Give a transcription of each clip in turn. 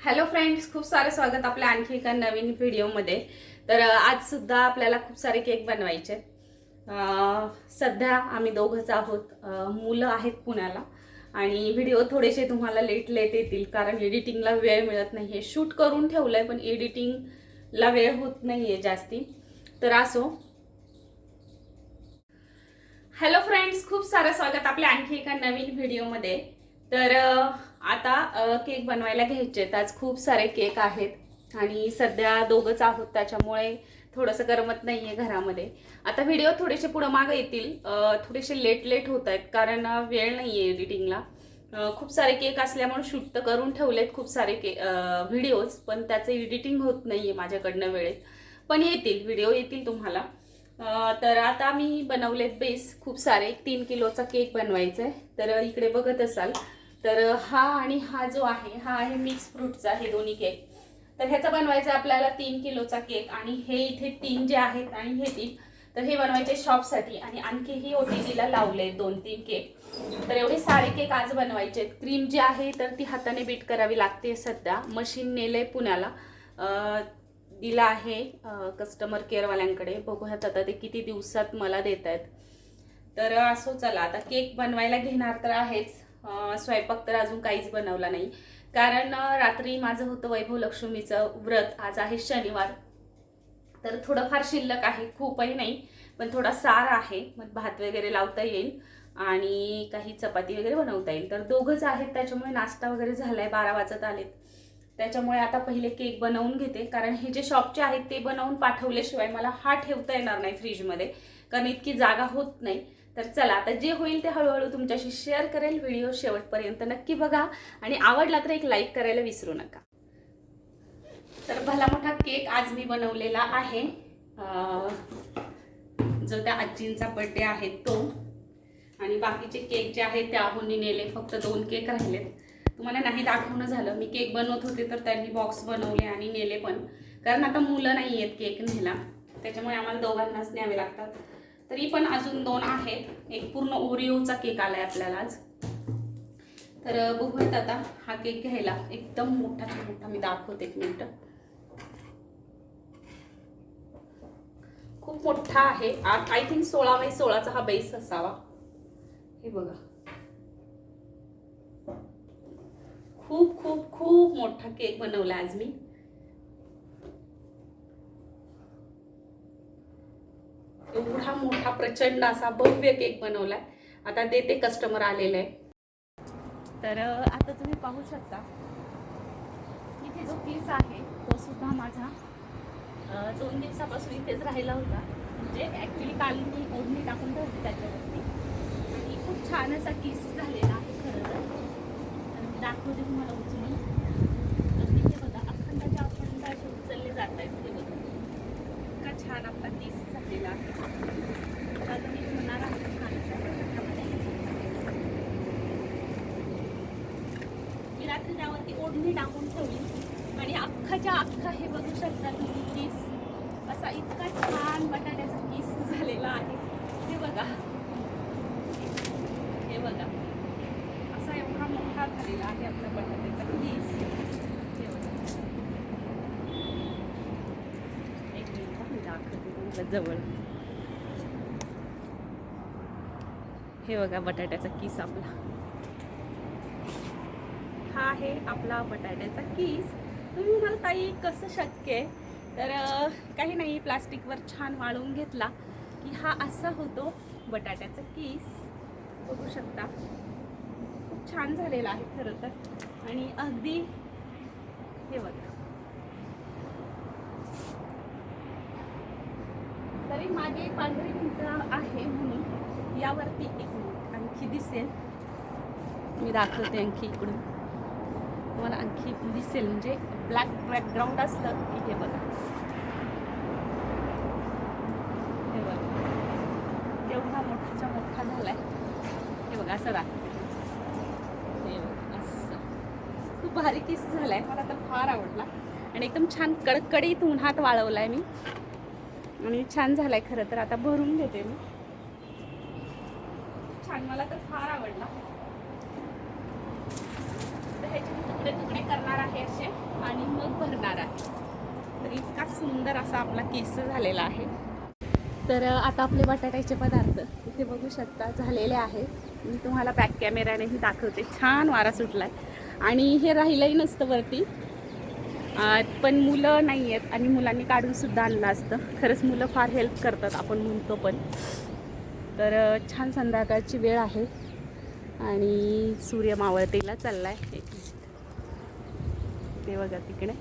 Hello friends खूप सारे स्वागत आपल्या आणखी एका नवीन व्हिडिओमध्ये. तर आज सुद्धा आपल्याला खूप सारे केक बनवायचे. सध्या आम्ही दोघंच आहोत. मुलं आहेत पुण्याला. आणि व्हिडिओ थोडेसे तुम्हाला लेट लेट येतील कारण एडिटिंगला वेळ मिळत नाही. आहे शूट करून ठेवलं आहे पण एडिटिंगला वेळ होत नाही आहे जास्ती. तर असो. हॅलो फ्रेंड्स खूप सारं स्वागत आपल्या आणखी एका नवीन व्हिडिओमध्ये. तर आता केक बनवायला घ्यायचे आहेत आज खूप सारे केक आहेत आणि सध्या दोघंच आहोत त्याच्यामुळे थोडंसं करमत नाही आहे घरामध्ये. आता व्हिडिओ थोडेसे पुढं मागं येतील. थोडेसे लेट लेट होत आहेत कारण वेळ नाही आहे एडिटिंगला खूप सारे केक असल्यामुळे शूट तर करून ठेवलेत खूप सारे के व्हिडिओज पण त्याचं एडिटिंग होत नाही आहे माझ्याकडनं वेळेत. पण येतील व्हिडिओ येतील तुम्हाला. तर आता मी बनवलेत बेस खूप सारे. तीन किलोचा केक बनवायचा आहे तर इकडे बघत असाल. तर हा आणि हा जो आहे हा आहे मिक्स फ्रूटचा हे दोन्ही केक तर ह्याचा बनवायचा आपल्याला तीन किलोचा केक आणि हे इथे तीन जे आहेत आणि हे तीन तर हे बनवायचे शॉपसाठी आणि आणखीही ओ टी जीला लावले दोन तीन केक तर एवढे सारे केक आज बनवायचे आहेत. क्रीम जी आहे तर ती हाताने बीट करावी लागते सध्या. मशीन नेलंय पुण्याला. दिला आहे कस्टमर केअरवाल्यांकडे बघूयात आता ते किती दिवसात मला देत आहेत तर असो चला आता केक बनवायला घेणार तर आहेच. स्वयंपाक तर अजून काहीच बनवला नाही. कारण रात्री माझं होतं वैभव लक्ष्मीचं व्रत. आज आहे शनिवार. तर थोडंफार शिल्लक आहे. खूपही नाही पण थोडा सार आहे. मग भात वगैरे लावता येईल आणि काही चपाती वगैरे बनवता येईल. तर दोघंच आहेत. त्याच्यामुळे नाश्ता वगैरे झाला आहे बारा वाजत आलेत. त्याच्यामुळे आता पहिले केक बनवून घेते. कारण हे जे शॉपचे आहेत ते बनवून पाठवल्याशिवाय मला हा ठेवता येणार नाही फ्रीजमध्ये. कारण इतकी जागा होत नाही. तर चला आता जे होईल ते हळूहळू तुमच्याशी शेअर करेल. व्हिडिओ शेवटपर्यंत नक्की बघा. आणि आवडला तर एक लाईक करायला विसरू नका. तर भला मोठा केक आज मी बनवलेला आहे. जो त्या आजींचा बड्डे आहे तो. आणि बाकीचे केक जे आहेत ते आहोंनी नेले फक्त दोन केक राहिलेत. तुम्हाला नाही दाखवणं झालं. मी केक बनवत होते तर त्यांनी बॉक्स बनवले आणि नेले पण. कारण आता मुलं नाही आहेत केक न्यायला. त्याच्यामुळे आम्हाला दोघांनाच न्यावे लागतात. तरी पण अजून दोन आहेत. एक पूर्ण ओरिओचा केक आलाय आपल्याला आज. तर बघूयात आता हा केक घ्यायला. एकदम मोठा मोठा मी दाखवते एक मिनिट. खूप मोठा आहे. आय थिंक सोळा बाय सोळाचा हा बेस असावा. हे बघा. खूप खूप खूप मोठा केक बनवला आज मी. एवढा मोठा प्रचंड असा भव्य केक बनवलाय. आता देते कस्टमर आलेलं. आहे तर आता तुम्ही पाहू शकता. इथे जो पीस आहे तो सुद्धा माझा दोन दिवसापासून इथेच राहिला होता. म्हणजे ॲक्च्युली काल मी ओढणी टाकून ठेवली त्याच्यावरती. आणि खूप छान असा किस झालेला आहे खरं तर. दाखवते तुम्हाला उचलून तर तिथे बघा अखंडाच्या अखंड असे उचलले जात आहेत ते बघा इतका छान आपला किस झालेला आहे तर आता मी म्हणणार आहे खाण्याच्या पदार्थामध्ये. मी रात्री त्यावरती ओढणी टाकून ठेवली आणि अख्खाच्या अख्खा हे बघू शकता तुम्ही किस. असा इतका छान बटाट्याचा किस झालेला आहे. हे बघा. हे बघा. असा एवढा मोठा झालेला आहे आपला बटाट्याचा किस. हे बघा. एक मिनिट दाखवते तुम्हाला जवळ. हे बघा बटाट्याचा किस आपला. हा आहे आपला बटाट्याचा किस. तुम्ही म्हणाल ताई कसं शक्य आहे? तर काही नाही प्लास्टिकवर छान वाळवून घेतला की हा असा होतो बटाट्याचा किस. बघू शकता. खूप छान झालेला आहे खरं तर. आणि अगदी हे बघा. तरी मागे पांढरी भिंत आहे म्हणून यावरती एक आणखी दिसेल. मी दाखवते आणखी इकडून. तुम्हाला आणखी दिसेल. म्हणजे ब्लॅक बॅकग्राऊंड असलं की हे बघा. हे बघा. एवढा मोठाचा मोठा झाला आहे हे बघा असं दाखवते हे बघा असं. खूप भारी किस झालाय. मला तर फार आवडला. आणि एकदम छान कडकडीत उन्हात वाळवलाय मी. आणि छान झालाय खरं तर. आता भरून घेते मी. छान मला तर फार आवडला तर ह्याचे मी तुकडे तुकडे करणार आहे असे आणि मग भरणार आहेत तर इतका सुंदर असा आपला केस झालेला आहे. तर आता आपले बटाट्याचे पदार्थ इथे बघू शकता झालेले आहेत. मी तुम्हाला बॅक कॅमेऱ्यानेही दाखवते. छान वारा सुटलाय. आणि हे राहिलंही नसतं वरती. पण मुलं नाही आहेत आणि मुलांनी काढूनसुद्धा आणलं असतं. खरंच मुलं फार हेल्प करतात आपण म्हणतो पण. तर छान संध्याकाळची वेळ आहे. आणि सूर्य मावळतेला चालला एक ते बघा तिकडे.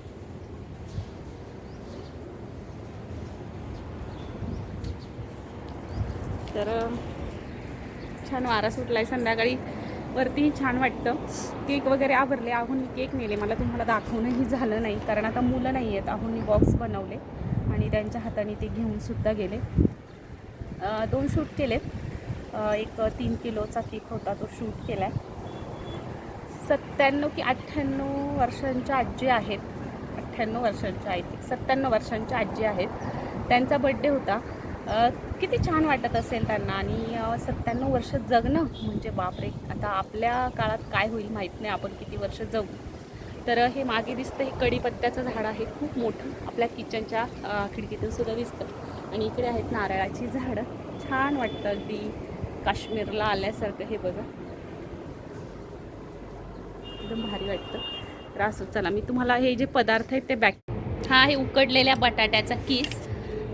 तर छान वारा सुटलाय संध्याकाळी. वरती छान वाटतं. केक वगैरे आवरले आहुनी केक नेले. मला तुम्हाला दाखवणंही झालं नाही कारण आता मुलं नाही आहेत. आहुनी बॉक्स बनवले आणि त्यांच्या हाताने ते घेऊन सुद्धा गेले. दोन शूट केलेत. एक तीन किलोचा केक होता तो शूट केला आहे सत्त्याण्णव की अठ्ठ्याण्णव वर्षांच्या आजी आहेत. अठ्ठ्याण्णव वर्षांच्या आय थिंक सत्त्याण्णव वर्षांच्या आजी आहेत. त्यांचा बड्डे होता. किती छान वाटत असेल त्यांना आणि सत्त्याण्णव वर्ष जगणं म्हणजे बापरे आता आपल्या काळात काय होईल माहीत नाही. आपण किती वर्ष जगू. तर हे मागे दिसतं हे कढीपत्त्याचं झाड आहे. खूप मोठं. आपल्या किचनच्या खिडकीतून सुद्धा दिसतं. आणि इकडे आहेत नारळाची झाडं. छान वाटतं अगदी काश्मीरला आल्यासारखं हे बघा. एकदम भारी वाटतं. तर असं चला मी तुम्हाला हे जे पदार्थ आहेत ते बॅक हा आहे उकडलेल्या बटाट्याचा किस.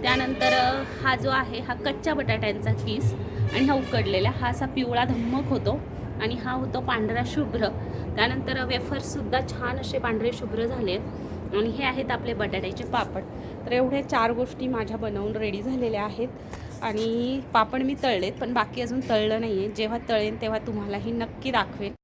त्यानंतर हा जो आहे हा कच्च्या बटाट्यांचा किस आणि हा उकडलेला हा असा पिवळा धम्मक होतो आणि हा होतो पांढरा शुभ्र. त्यानंतर वेफर्ससुद्धा छान असे पांढरे शुभ्र झाले आहेत आणि हे आहेत आपले बटाट्याचे पापड. तर एवढ्या चार गोष्टी माझ्या बनवून रेडी झालेल्या आहेत आणि पापड मी तळलेत पण बाकी अजून तळलं नाही आहे जेव्हा तळेन तेव्हा तुम्हालाही नक्की दाखवेन.